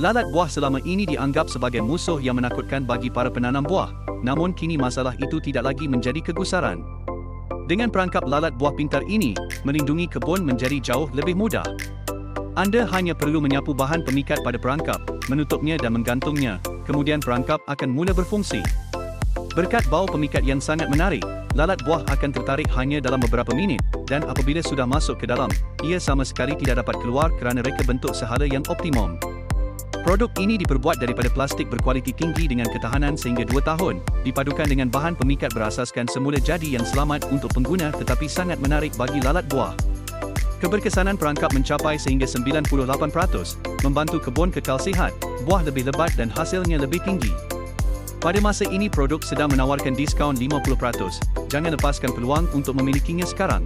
Lalat buah selama ini dianggap sebagai musuh yang menakutkan bagi para penanam buah, namun kini masalah itu tidak lagi menjadi kegusaran. Dengan perangkap lalat buah pintar ini, melindungi kebun menjadi jauh lebih mudah. Anda hanya perlu menyapu bahan pemikat pada perangkap, menutupnya dan menggantungnya, kemudian perangkap akan mula berfungsi. Berkat bau pemikat yang sangat menarik, lalat buah akan tertarik hanya dalam beberapa minit dan apabila sudah masuk ke dalam, ia sama sekali tidak dapat keluar kerana reka bentuk sehala yang optimum. Produk ini diperbuat daripada plastik berkualiti tinggi dengan ketahanan sehingga 2 tahun, dipadukan dengan bahan pemikat berasaskan semula jadi yang selamat untuk pengguna tetapi sangat menarik bagi lalat buah. Keberkesanan perangkap mencapai sehingga 98%, membantu kebun kekal sihat, buah lebih lebat dan hasilnya lebih tinggi. Pada masa ini produk sedang menawarkan diskaun 50%, jangan lepaskan peluang untuk memilikinya sekarang.